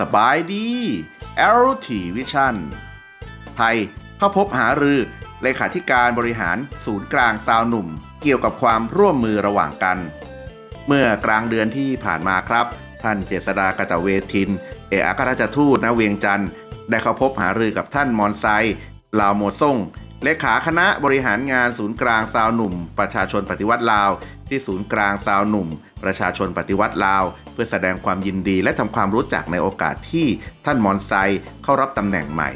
สบายดี LT Vision ไทยเข้าพบหารือเลขาธิการบริหารศูนย์กลางซาวหนุ่ม เกี่ยวกับความร่วมมือระหว่างกัน เมื่อกลางเดือนที่ผ่านมาครับ ท่านเจษดากตเวทิน เอกอัครราชทูตณเวียงจันทร์ได้เข้าพบหารือกับท่านมอนไซลาวโมซ่ง เลขาคณะบริหารงานศูนย์กลางซาวหนุ่ม ประชาชนปฏิวัติลาว ที่ศูนย์กลางซาวหนุ่ม ประชาชนปฏิวัติลาว เพื่อแสดงความยินดีและทำความรู้จักในโอกาสที่ท่านมอนไซเข้ารับตำแหน่งใหม่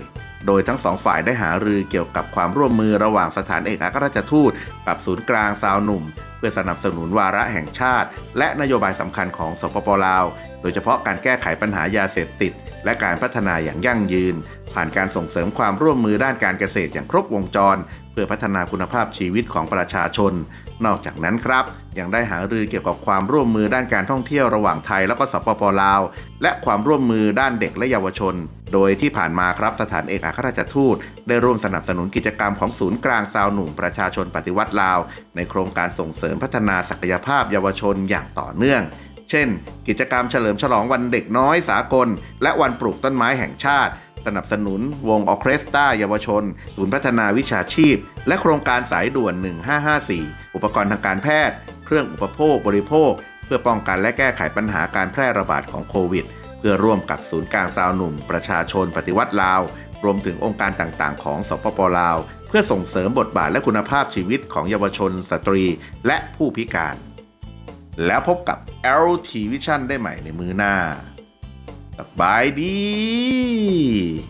โดยทั้งสองฝ่ายได้หารือเกี่ยวกับความร่วมมือระหว่างสถานเอกอัครราชทูต กับศูนย์กลางซาวหนุ่ม เพื่อสนับสนุนวาระแห่งชาติ และนโยบายสำคัญของสปปลาว โดยเฉพาะการแก้ไขปัญหายาเสพติด และการพัฒนาอย่างยั่งยืน ผ่านการส่งเสริมความร่วมมือด้านการเกษตรอย่างครบวงจร เพื่อพัฒนาคุณภาพชีวิตของประชาชน นอกจากนั้นครับ ยังได้หารือเกี่ยวกับความร่วมมือด้านการท่องเที่ยวระหว่างไทยแล้วก็สปปลาว และความร่วมมือด้านเด็กและเยาวชน โดยที่ผ่านมาครับสถานเอกอัครราชทูต ได้ร่วมสนับสนุนกิจกรรมของศูนย์กลางซาวหนุ่มประชาชนปฏิวัติลาว ในโครงการส่งเสริมพัฒนาศักยภาพเยาวชนอย่างต่อเนื่องเช่น กิจกรรมเฉลิมฉลองวันเด็กน้อยสากล และวันปลูกต้นไม้แห่งชาติ สนับสนุนวงออเคสตราเยาวชน ศูนย์พัฒนาวิชาชีพ และโครงการสายด่วน 1554 อุปกรณ์ทางการแพทย์ เครื่องอุปโภคบริโภค เพื่อป้องกันและแก้ไขปัญหาการแพร่ระบาดของโควิด เพื่อร่วมกับศูนย์กลางซาวหนุ่ม ประชาชนปฏิวัติลาว รวมถึงองค์การต่างๆ ของสปปลาว เพื่อส่งเสริมบทบาทและคุณภาพชีวิตของเยาวชน สตรี และผู้พิการ แล้วพบกับ LT Vision ได้ใหม่ในมือหน้า สบายดี